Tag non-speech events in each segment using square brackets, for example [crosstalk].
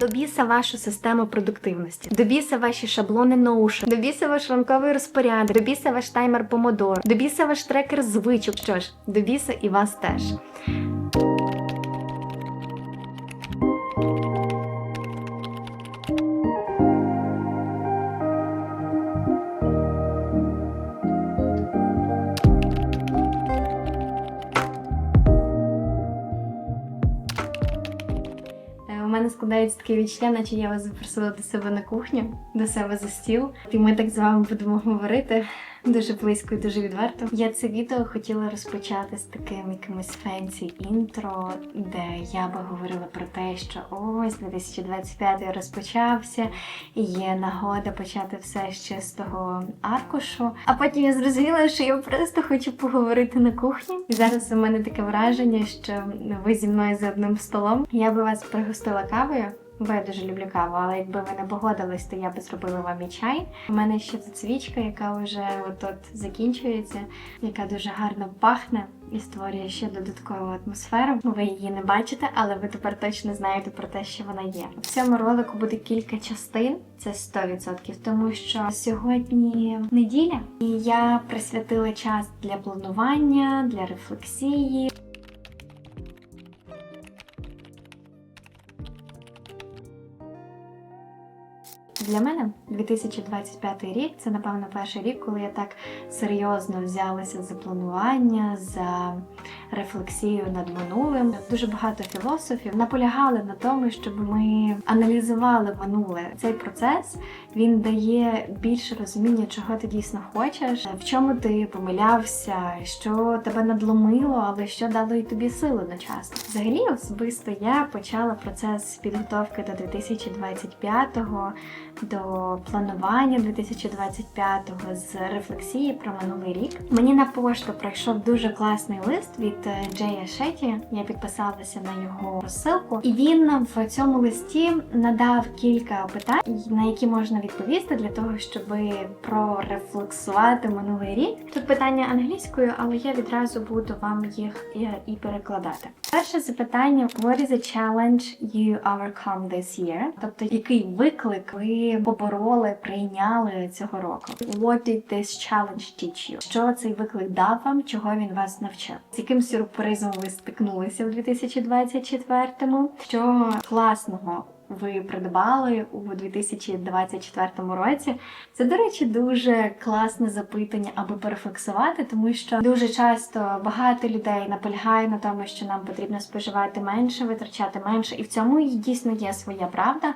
До біса вашу систему продуктивності, до біса ваші шаблони ноуша, до біса ваш ранковий розпорядок, до біса ваш таймер помодор, до біса ваш трекер звичок. Що ж, до біса і вас теж. Складається таке відчуття, наче я вас запросила до себе на кухню, до себе за стіл. І ми так з вами будемо говорити дуже близько і дуже відверто. Я це відео хотіла розпочати з таким якимось фенсі інтро, де я би говорила про те, що ось 2025 розпочався, і є нагода почати все з чистого аркушу. А потім я зрозуміла, що я просто хочу поговорити на кухні. І зараз у мене таке враження, що ви зі мною за одним столом. Я би вас пригостила кавою. Бо я дуже люблю каву, але якби ви не погодились, то я би зробила вам і чай. У мене ще тут свічка, яка вже от-от закінчується, яка дуже гарно пахне і створює ще додаткову атмосферу. Ви її не бачите, але ви тепер точно знаєте про те, що вона є. В цьому ролику буде кілька частин, це 100%, тому що сьогодні неділя, і я присвятила час для планування, для рефлексії. Для мене 2025 рік це напевно перший рік, коли я так серйозно взялася за планування, за рефлексію над минулим. Дуже багато філософів наполягали на тому, щоб ми аналізували минуле. Цей процес він дає більше розуміння, чого ти дійсно хочеш, в чому ти помилявся, що тебе надломило, але що дало і тобі сили одночасно. Взагалі, особисто я почала процес підготовки до 2025-го, до планування 2025-го з рефлексії про минулий рік. Мені на пошту прийшов дуже класний лист від е, Джея Шеті. Я підписалася на його розсилку, і він в цьому листі надав кілька питань, на які можна відповісти для того, щоб прорефлексувати минулий рік. Тут питання англійською, але я відразу буду вам їх і, і перекладати. Перше запитання: What is a challenge you overcome this year? Тобто, який виклик ви побороли, прийняли цього року? What did this challenge teach you? Що цей виклик дав вам, чого він вас навчив? З яким сюрпризом ви стикнулися в 2024-му? Що класного? Ви придбали у 2024 році. Це, до речі, дуже класне запитання, аби перефлексувати, тому що дуже часто багато людей наполягає на тому, що нам потрібно споживати менше, витрачати менше, і в цьому дійсно є своя правда.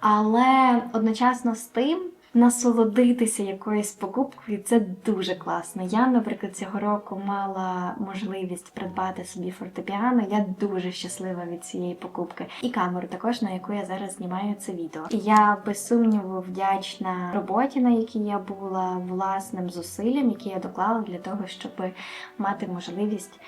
Але одночасно з тим. Насолодитися якоюсь покупкою це дуже класно. Я, наприклад, цього року мала можливість придбати собі фортепіано. Я дуже щаслива від цієї покупки. І камеру також, на яку я зараз знімаю це відео. Я без сумніву вдячна роботі, на якій я була, власним зусиллям, які я доклала для того, щоб мати можливість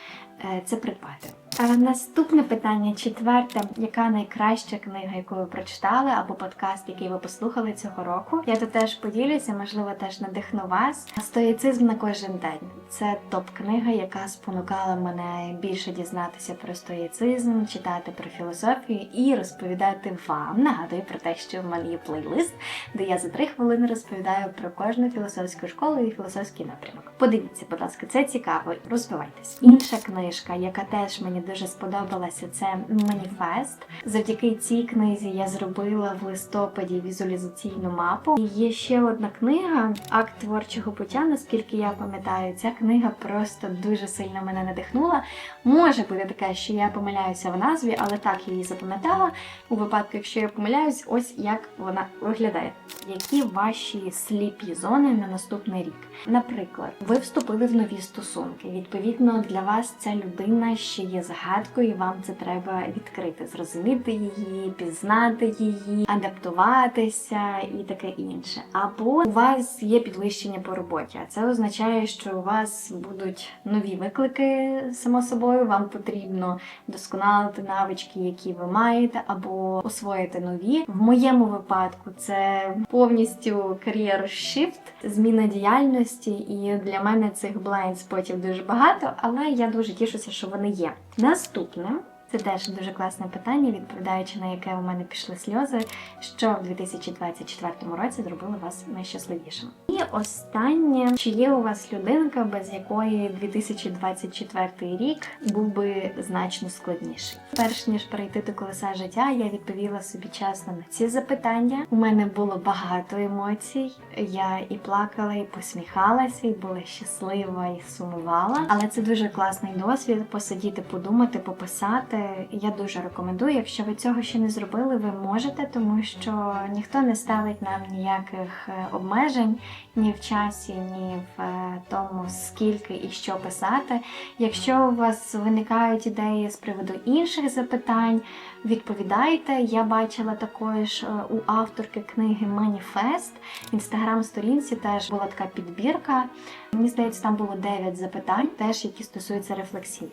е, це придбати. Наступне питання, четверте, яка найкраща книга, яку ви прочитали, або подкаст, який ви послухали цього року? Я тут теж поділюся, можливо, теж надихну вас. Стоїцизм на кожен день. Це топ-книга, яка спонукала мене більше дізнатися про стоїцизм, читати про філософію і розповідати вам. Нагадую про те, що в мене є плейлист, де я за три хвилини розповідаю про кожну філософську школу і філософський напрямок. Подивіться, будь ласка, це цікаво. Розвивайтесь. Інша книжка, яка теж мені дуже сподобалася, це маніфест. Завдяки цій книзі я зробила в листопаді візуалізаційну мапу. І є ще одна книга Акт творчого пуття. Наскільки я пам'ятаю, ця книга просто дуже сильно мене надихнула. Може бути таке, що я помиляюся в назві, але так її запам'ятала. У випадку, якщо я помиляюсь, ось як вона виглядає. Які ваші сліпі зони на наступний рік? Наприклад, ви вступили в нові стосунки. Відповідно, для вас ця людина ще є загадкою, і вам це треба відкрити, зрозуміти її, пізнати її, адаптуватися і таке інше. Або у вас є підвищення по роботі, а це означає, що у вас будуть нові виклики, само собою. Вам потрібно досконалити навички, які ви маєте, або освоїти нові. В моєму випадку це повністю кар'єр shift, зміна діяльності, і для мене цих blind спотів дуже багато, але я дуже тішуся, що вони є. Наступне Це теж дуже класне питання, відповідаючи на яке у мене пішли сльози, що в 2024 році зробило вас найщасливішим. І останнє, чи є у вас людинка, без якої 2024 рік був би значно складніший? Перш ніж перейти до колеса життя, я відповіла собі чесно на ці запитання. У мене було багато емоцій. Я і плакала, і посміхалася, і була щаслива, і сумувала. Але це дуже класний досвід посидіти, подумати, пописати. Я дуже рекомендую. Якщо ви цього ще не зробили, ви можете, тому що ніхто не ставить нам ніяких е, обмежень ні в часі, ні в е, тому, скільки і що писати. Якщо у вас виникають ідеї з приводу інших запитань, відповідайте. Я бачила також е, у авторки книги Маніфест в інстаграм-сторінці теж була така підбірка. Мені здається, там було 9 запитань, теж які стосуються рефлексії.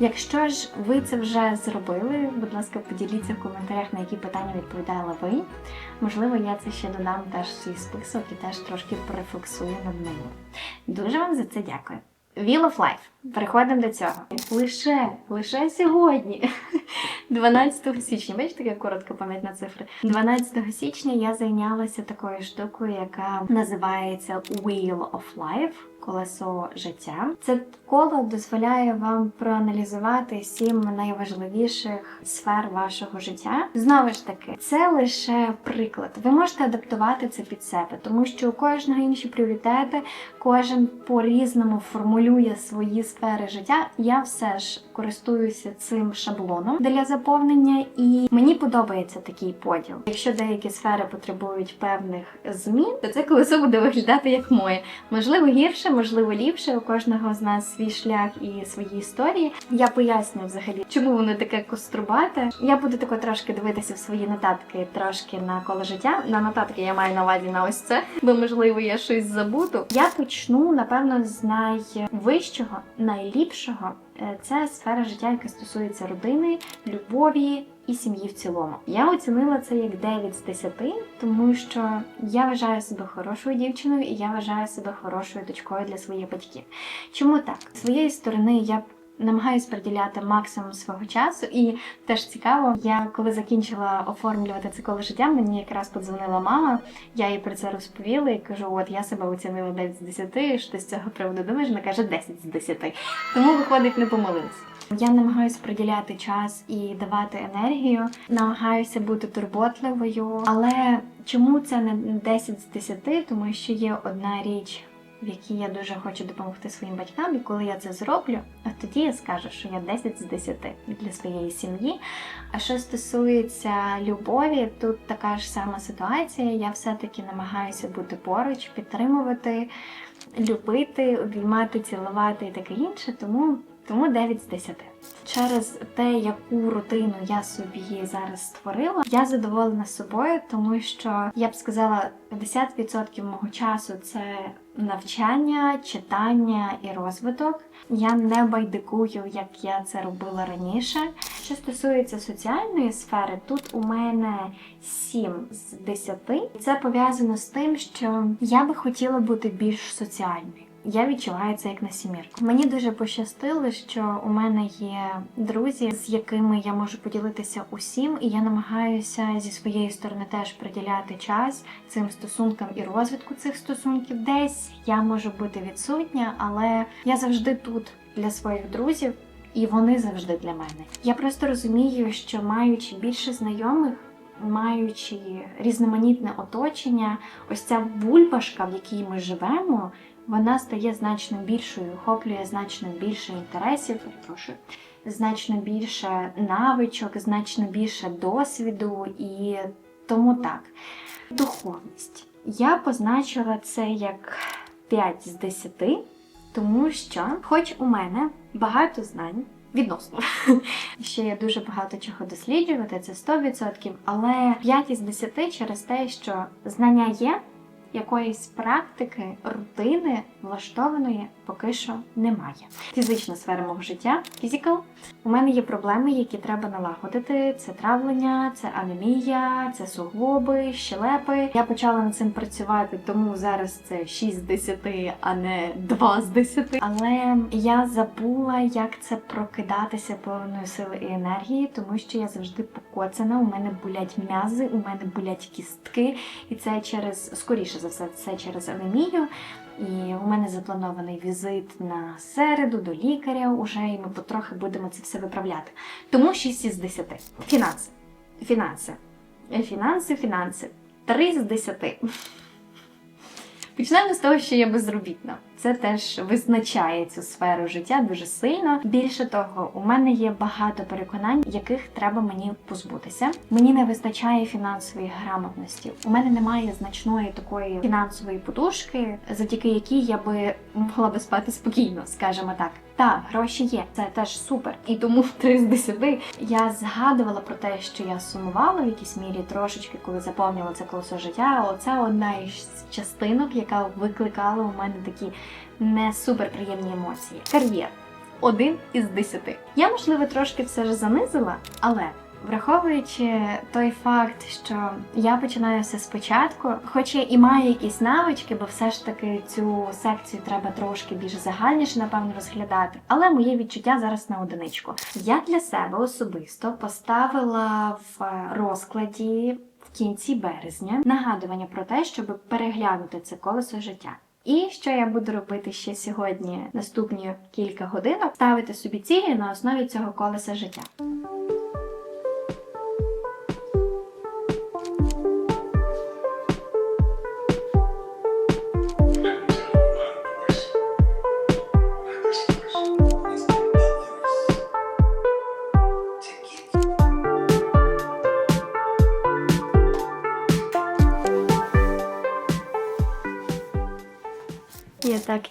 Якщо ж ви це вже зробили, будь ласка, поділіться в коментарях, на які питання відповідали ви. Можливо, я це ще додам теж свій список і теж трошки порефлексую над ними. Дуже вам за це дякую. Wheel of Life. Переходимо до цього. Лише, лише сьогодні, [laughs] 12 січня, бачите, яка коротка пам'ять на цифри. 12 січня я зайнялася такою штукою, яка називається Wheel of Life. Колесо життя. Це коло дозволяє вам проаналізувати сім найважливіших сфер вашого життя. Знову ж таки, це лише приклад. Ви можете адаптувати це під себе, тому що у кожного інші пріоритети, кожен по-різному формулює свої сфери життя. Я все ж користуюся цим шаблоном для заповнення, і мені подобається такий поділ. Якщо деякі сфери потребують певних змін, то це колесо буде виглядати як моє. Можливо, гірше, можливо, ліпше. У кожного з нас свій шлях і свої історії. Я поясню взагалі, чому воно таке кострубате. Я буду тако трошки дивитися в свої нотатки, трошки на коло життя. На нотатки я маю на увазі на ось це, бо можливо я щось забуду. Я почну напевно з найвищого, найліпшого. Е, Це сфера життя, яка стосується родини, любові і сім'ї в цілому. Я оцінила це як 9 з 10, тому що я вважаю себе хорошою дівчиною і я вважаю себе хорошою дочкою для своїх батьків. Чому так? З своєї сторони я намагаюсь приділяти максимум свого часу, і теж цікаво, я коли закінчила оформлювати це коло життя, мені якраз подзвонила мама. Я їй про це розповіла і кажу: от я себе оцінила 9 з 10, що з цього приводу думаєш? Вона каже 10 з 10. Тому виходить, не помилилась. Я намагаюся приділяти час і давати енергію, намагаюся бути турботливою. Але чому це не 10 з 10? Тому що є одна річ, в якій я дуже хочу допомогти своїм батькам, і коли я це зроблю, а тоді я скажу, що я 10 з 10 для своєї сім'ї. А що стосується любові, тут така ж сама ситуація. Я все-таки намагаюся бути поруч, підтримувати, любити, обіймати, цілувати і таке інше. Тому тому 9 з 10. Через те, яку рутину я собі зараз створила, я задоволена собою, тому що я б сказала, 50% мого часу це навчання, читання і розвиток. Я не байдикую, як я це робила раніше. Що стосується соціальної сфери, тут у мене 7 з 10. Це пов'язано з тим, що я би хотіла бути більш соціальною. Я відчуваю це як на сімірку. Мені дуже пощастило, що у мене є друзі, з якими я можу поділитися усім, і я намагаюся зі своєї сторони теж приділяти час цим стосункам і розвитку цих стосунків. Десь я можу бути відсутня, але я завжди тут для своїх друзів, і вони завжди для мене. Я просто розумію, що маючи більше знайомих. Маючи різноманітне оточення, ось ця бульбашка, в якій ми живемо, вона стає значно більшою, охоплює значно більше інтересів, перепрошую, значно більше навичок, значно більше досвіду і тому так. Духовність. Я позначила це як 5 з 10, тому що, хоч у мене багато знань. Відносно. [laughs] Ще є дуже багато чого досліджувати, це 100%, але 5 із 10 через те, що знання є, якоїсь практики, рутини влаштованої поки що немає. Фізична сфера мого життя, фізикал. У мене є проблеми, які треба налагодити. Це травлення, це анемія, це суглоби, щелепи. Я почала над цим працювати, тому зараз це 6 з 10, а не 2 з 10. Але я забула, як це прокидатися повною сили і енергії, тому що я завжди покоцана. У мене болять м'язи, у мене болять кістки, і це через скоріше за все, це через анемію. І у мене запланований візит на середу до лікаря уже, і ми потрохи будемо це все виправляти. Тому 6 із 10. Фінанси. Фінанси. Фінанси, фінанси. 3 з 10. Почнемо з того, що я безробітна. Це теж визначає цю сферу життя дуже сильно. Більше того, у мене є багато переконань, яких треба мені позбутися. Мені не вистачає фінансової грамотності. У мене немає значної такої фінансової подушки, завдяки якій я би могла би спати спокійно, скажімо так. Так, гроші є, це теж супер. І тому 3 з 10 я згадувала про те, що я сумувала в якійсь мірі трошечки, коли заповнювала це колесо життя. Оце одна із частинок, яка викликала у мене такі не суперприємні емоції. Кар'єр один із десяти. Я, можливо, трошки все ж занизила, але. Враховуючи той факт, що я починаю все спочатку, хоч я і маю якісь навички, бо все ж таки цю секцію треба трошки більш загальніше, напевно, розглядати. Але моє відчуття зараз на одиничку. Я для себе особисто поставила в розкладі в кінці березня нагадування про те, щоб переглянути це колесо життя. І що я буду робити ще сьогодні, наступні кілька годинок, ставити собі цілі на основі цього колеса життя.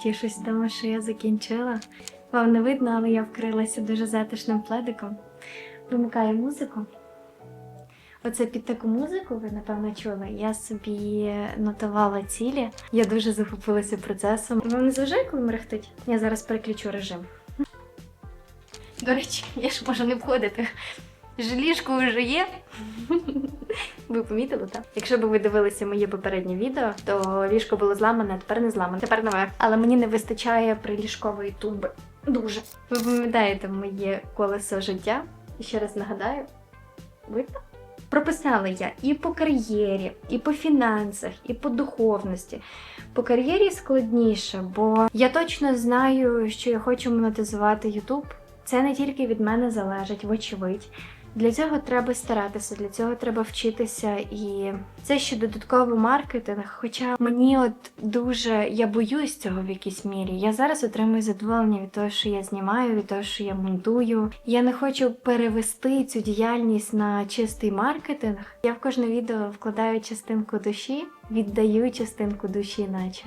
Тішусь тому, що я закінчила. Вам не видно, але я вкрилася дуже затишним пледиком. Вимикаю музику. Оце під таку музику, ви напевно чули. Я собі нотувала цілі. Я дуже захопилася процесом. Вам не зважає, коли мерехтить? Я зараз переключу режим. До речі, я ж можу не входити. Желіжко вже є. Ви помітили, так? Якщо б ви дивилися моє попереднє відео, то ліжко було зламане, а тепер не зламане. Тепер нове. Але мені не вистачає приліжкової тумби. Дуже. Ви пам'ятаєте моє колесо життя? І ще раз нагадаю, видно? Прописала я і по кар'єрі, і по фінансах, і по духовності. По кар'єрі складніше, бо я точно знаю, що я хочу монетизувати YouTube. Це не тільки від мене залежить, вочевидь. Для цього треба старатися, для цього треба вчитися, і це ще додатковий маркетинг. Хоча мені от дуже я боюсь цього в якійсь мірі. Я зараз отримую задоволення від того, що я знімаю, від того, що я монтую. Я не хочу перевести цю діяльність на чистий маркетинг. Я в кожне відео вкладаю частинку душі, віддаю частинку душі, наче.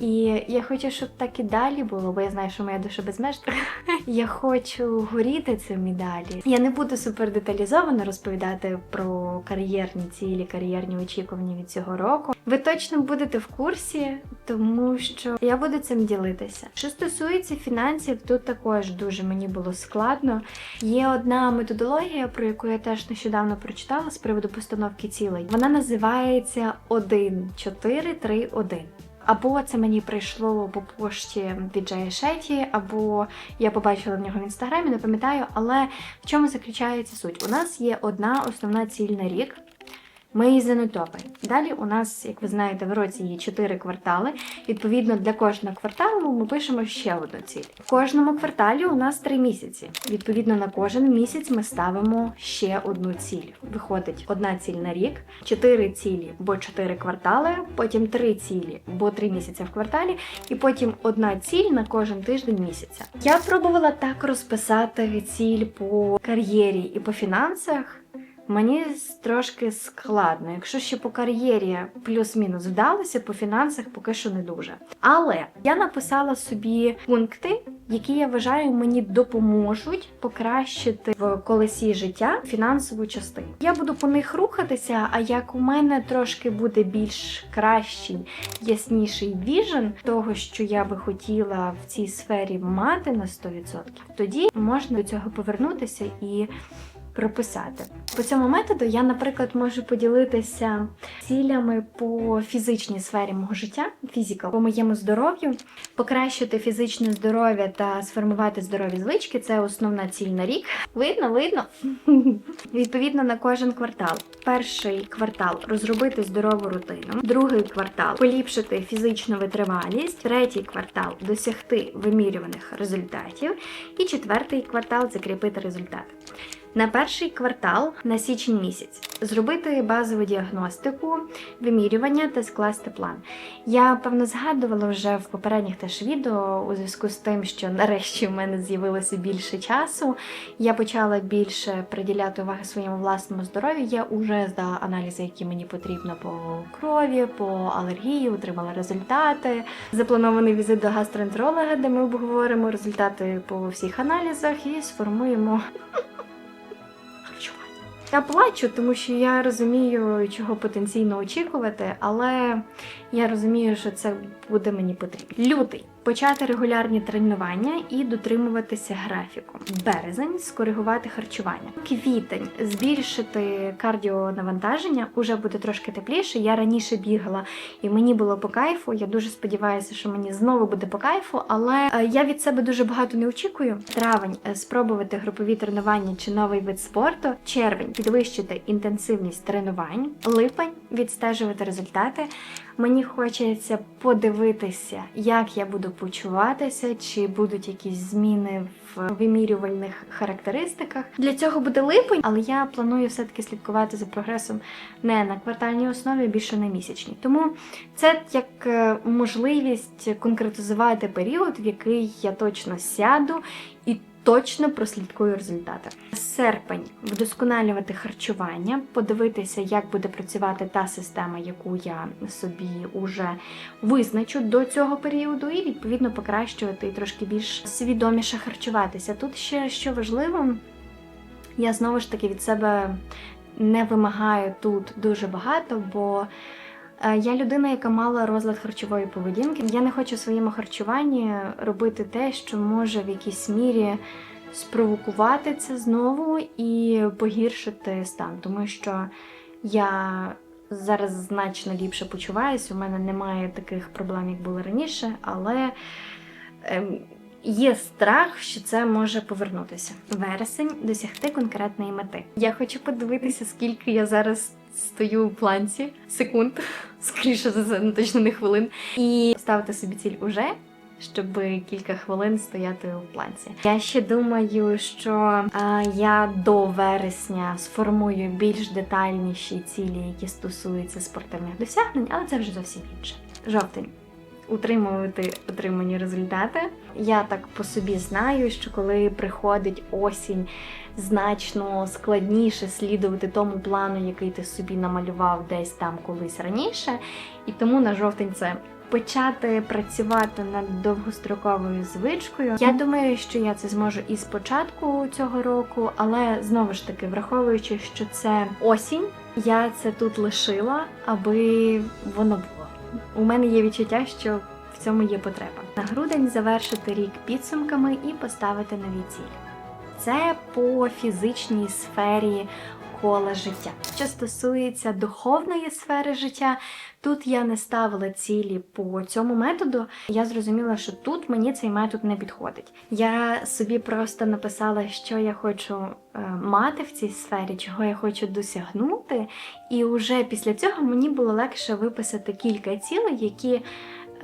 І я хочу, щоб так і далі було, бо я знаю, що моя душа безмежна. [laughs] Я хочу горіти цим і далі. Я не буду супер деталізовано розповідати про кар'єрні цілі, кар'єрні очікування від цього року. Ви точно будете в курсі, тому що я буду цим ділитися. Що стосується фінансів, тут також дуже мені було складно. Є одна методологія, про яку я теж нещодавно прочитала з приводу постановки цілей. Вона називається 1-4-3-1. Або це мені прийшло по пошті від Джея Шеті, або я побачила в нього в інстаграмі, не пам'ятаю. Але в чому заключається суть? У нас є одна основна ціль на рік. Ми її занотовуємо. Далі у нас, як ви знаєте, в році є 4 квартали. Відповідно, для кожного кварталу ми пишемо ще одну ціль. В кожному кварталі у нас 3 місяці. Відповідно, на кожен місяць ми ставимо ще одну ціль. Виходить одна ціль на рік, 4 цілі, бо 4 квартали, потім 3 цілі, бо 3 місяці в кварталі, і потім одна ціль на кожен тиждень місяця. Я пробувала так розписати ціль по кар'єрі і по фінансах. Мені трошки складно. Якщо ще по кар'єрі плюс-мінус вдалося, по фінансах поки що не дуже. Але я написала собі пункти, які я вважаю мені допоможуть покращити в колесі життя фінансову частину. Я буду по них рухатися. А як у мене трошки буде більш кращий, ясніший віжен того, що я би хотіла в цій сфері мати на 100%, тоді можна до цього повернутися і прописати. По цьому методу я, наприклад, можу поділитися цілями по фізичній сфері мого життя, фізика, по моєму здоров'ю, покращити фізичне здоров'я та сформувати здорові звички це основна ціль на рік. Видно, видно. [laughs] Відповідно на кожен квартал. Перший квартал розробити здорову рутину, другий квартал поліпшити фізичну витривалість, третій квартал досягти вимірюваних результатів, і четвертий квартал закріпити результати. На перший квартал на січень місяць зробити базову діагностику, вимірювання та скласти план. Я певно згадувала вже в попередніх теж відео у зв'язку з тим, що нарешті в мене з'явилося більше часу. Я почала більше приділяти уваги своєму власному здоров'ю. Я вже здала аналізи, які мені потрібно по крові, по алергії, отримала результати. Запланований візит до гастроентеролога, де ми обговоримо результати по всіх аналізах і сформуємо. Я плачу, тому що я розумію, чого потенційно очікувати, але я розумію, що це буде мені потрібно. Лютий почати регулярні тренування і дотримуватися графіку. Березень скоригувати харчування. Квітень збільшити кардіонавантаження. Уже буде трошки тепліше. Я раніше бігала і мені було по кайфу. Я дуже сподіваюся, що мені знову буде по кайфу, але е, я від себе дуже багато не очікую. Травень спробувати групові тренування чи новий вид спорту. Червень підвищити інтенсивність тренувань. Липень відстежувати результати. Мені хочеться подивитися, як я буду почуватися, чи будуть якісь зміни в вимірювальних характеристиках. Для цього буде липень, але я планую все-таки слідкувати за прогресом не на квартальній основі, більше на місячній. Тому це як е, можливість конкретизувати період, в який я точно сяду і точно прослідкую результати. Серпень вдосконалювати харчування, подивитися, як буде працювати та система, яку я собі уже визначу до цього періоду, і відповідно покращувати і трошки більш свідоміше харчуватися. Тут ще що важливо, я знову ж таки від себе не вимагаю тут дуже багато, бо я людина, яка мала розлад харчової поведінки. Я не хочу в своєму харчуванні робити те, що може в якійсь мірі спровокувати це знову і погіршити стан, тому що я зараз значно ліпше почуваюся. У мене немає таких проблем, як було раніше, але ем, є страх, що це може повернутися. Вересень досягти конкретної мети. Я хочу подивитися, скільки я зараз стою у планці секунд, скоріше за це, ну, точно не хвилин, і ставити собі ціль уже. Щоб кілька хвилин стояти у планці. Я ще думаю, що а, я до вересня сформую більш детальніші цілі, які стосуються спортивних досягнень, але це вже зовсім інше. Жовтень. Утримувати отримані результати. Я так по собі знаю, що коли приходить осінь, значно складніше слідувати тому плану, який ти собі намалював десь там колись раніше. І тому на жовтень це почати працювати над довгостроковою звичкою. Я думаю, що я це зможу і з початку цього року, але знову ж таки, враховуючи, що це осінь, я це тут лишила, аби воно було. У мене є відчуття, що в цьому є потреба. На грудень завершити рік підсумками і поставити нові цілі. Це по фізичній сфері кола життя. Що стосується духовної сфери життя, тут я не ставила цілі по цьому методу. Я зрозуміла, що тут мені цей метод не підходить. Я собі просто написала, що я хочу е, мати в цій сфері, чого я хочу досягнути, і вже після цього мені було легше виписати кілька цілей, які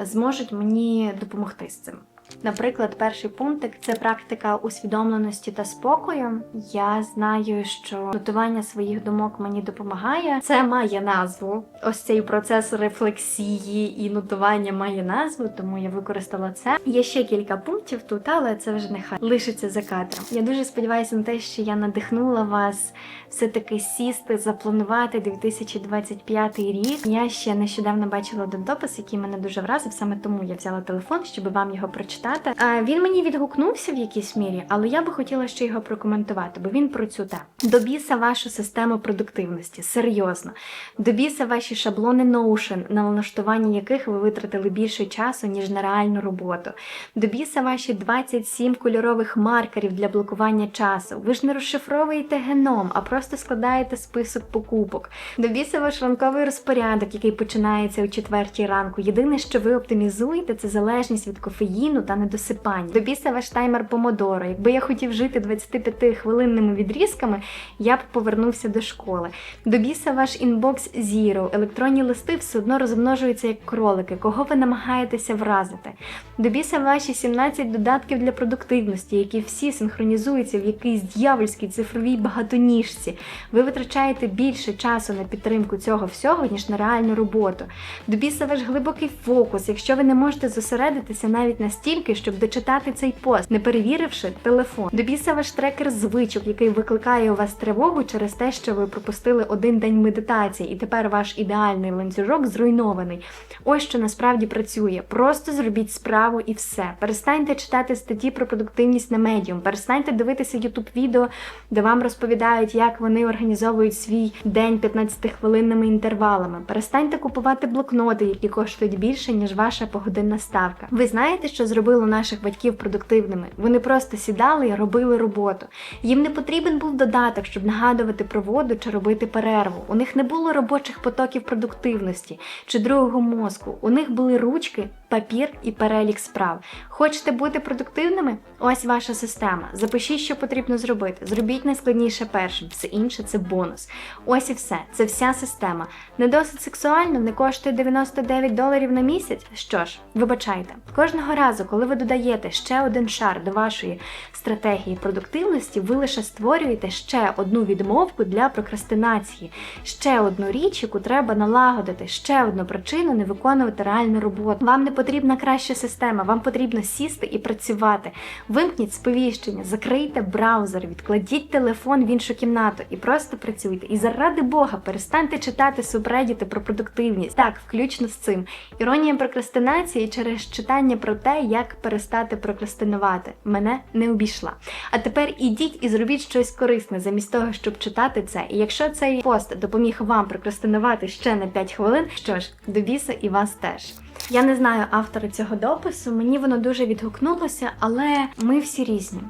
зможуть мені допомогти з цим. Наприклад, перший пунктик це практика усвідомленості та спокою. Я знаю, що нотування своїх думок мені допомагає. Це має назву. Ось цей процес рефлексії і нотування має назву, тому я використала це. Є ще кілька пунктів тут, але це вже нехай лишиться за кадром. Я дуже сподіваюся на те, що я надихнула вас все-таки сісти, запланувати 2025 рік. Я ще нещодавно бачила один допис, який мене дуже вразив. Саме тому я взяла телефон, щоб вам його прочитати. А він мені відгукнувся в якійсь мірі, але я би хотіла ще його прокоментувати, бо він про цю тему. До біса вашу систему продуктивності. Серйозно. До біса ваші шаблони Notion, на налаштуванні яких ви витратили більше часу, ніж на реальну роботу. До біса ваші 27 кольорових маркерів для блокування часу. Ви ж не розшифровуєте геном, а просто складаєте список покупок. До біса ваш ранковий розпорядок, який починається о четвертій ранку. Єдине, що ви оптимізуєте, це залежність від кофеїну та недосипання. До біса ваш таймер помодоро. Якби я хотів жити 25 хвилинними відрізками, я б повернувся до школи. До біса ваш інбокс Zero. Електронні листи все одно розмножуються як кролики. Кого ви намагаєтеся вразити? До біса ваші 17 додатків для продуктивності, які всі синхронізуються в якійсь дьявольській цифровій багатоніжці. Ви витрачаєте більше часу на підтримку цього всього, ніж на реальну роботу. До біса ваш глибокий фокус, якщо ви не можете зосередитися навіть настільки, щоб дочитати цей пост, не перевіривши телефон. добіси ваш трекер звичок, який викликає у вас тривогу через те, що ви пропустили один день медитації, і тепер ваш ідеальний ланцюжок зруйнований. Ось що насправді працює. Просто зробіть справу і все. Перестаньте читати статті про продуктивність на медіум, перестаньте дивитися ютуб відео, де вам розповідають, як вони організовують свій день 15-хвилинними інтервалами. Перестаньте купувати блокноти, які коштують більше, ніж ваша погодинна ставка. Ви знаєте, що зробило наших батьків продуктивними? Вони просто сідали і робили роботу. Їм не потрібен був додаток, щоб нагадувати про воду чи робити перерву. У них не було робочих потоків продуктивності чи другого мозку. У них були ручки, папір і перелік справ. Хочете бути продуктивними? Ось ваша система. Запишіть, що потрібно зробити. Зробіть найскладніше першим, все інше це бонус. Ось і все. Це вся система. Не досить сексуально, не коштує 99 доларів на місяць. Що ж, вибачайте, кожного разу, коли ви додаєте ще один шар до вашої стратегії продуктивності, ви лише створюєте ще одну відмовку для прокрастинації, ще одну річ, яку треба налагодити, ще одну причину не виконувати реальну роботу. Вам не потрібна краща система, вам потрібно сісти і працювати. Вимкніть сповіщення, закрийте браузер, відкладіть телефон в іншу кімнату і просто працюйте. І заради Бога, перестаньте читати субредіти про продуктивність. Так, включно з цим. Іронія прокрастинації через читання про те, як перестати прокрастинувати, мене не обійшла. А тепер ідіть і зробіть щось корисне замість того, щоб читати це. І якщо цей пост допоміг вам прокрастинувати ще на 5 хвилин, що ж, до біса і вас теж. Я не знаю автора цього допису, мені воно дуже відгукнулося, але ми всі різні.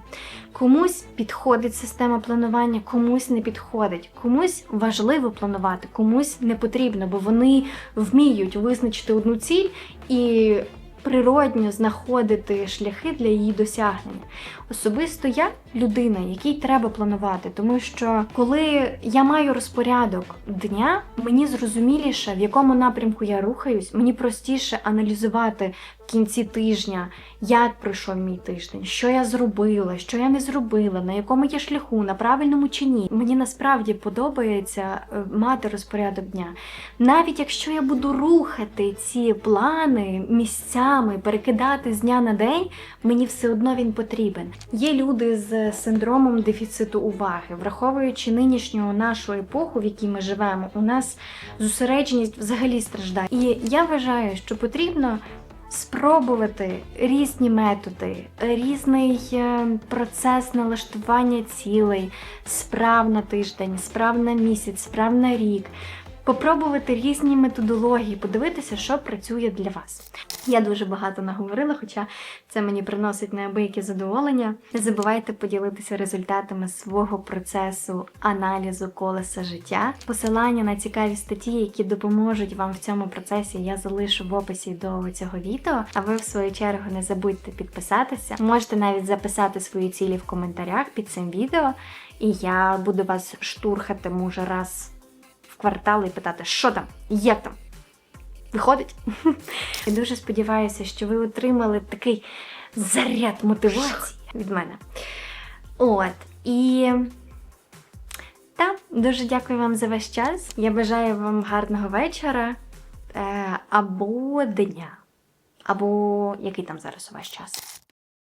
Комусь підходить система планування, комусь не підходить, комусь важливо планувати, комусь не потрібно, бо вони вміють визначити одну ціль і природньо знаходити шляхи для її досягнення. Особисто я людина, якій треба планувати, тому що коли я маю розпорядок дня, мені зрозуміліше, в якому напрямку я рухаюсь, мені простіше аналізувати в кінці тижня, як пройшов мій тиждень, що я зробила, що я не зробила, на якому я шляху, на правильному чи ні. Мені насправді подобається е, мати розпорядок дня. Навіть якщо я буду рухати ці плани місцями, перекидати з дня на день, мені все одно він потрібен. Є люди з синдромом дефіциту уваги, враховуючи нинішню нашу епоху, в якій ми живемо, у нас зосередженість взагалі страждає. І я вважаю, що потрібно. Спробувати різні методи, різний е, процес налаштування цілей, справ на тиждень, справ на місяць, справ на рік. Попробувати різні методології, подивитися, що працює для вас. Я дуже багато наговорила, хоча це мені приносить неабияке задоволення. Не забувайте поділитися результатами свого процесу аналізу колеса життя. Посилання на цікаві статті, які допоможуть вам в цьому процесі, я залишу в описі до цього відео. А ви, в свою чергу, не забудьте підписатися. Можете навіть записати свої цілі в коментарях під цим відео, і я буду вас штурхати, може, раз в квартал і питати, що там, як там. Виходить? Я дуже сподіваюся, що ви отримали такий заряд мотивації від мене. От. І так, дуже дякую вам за ваш час. Я бажаю вам гарного вечора е, або дня. Або який там зараз у вас час.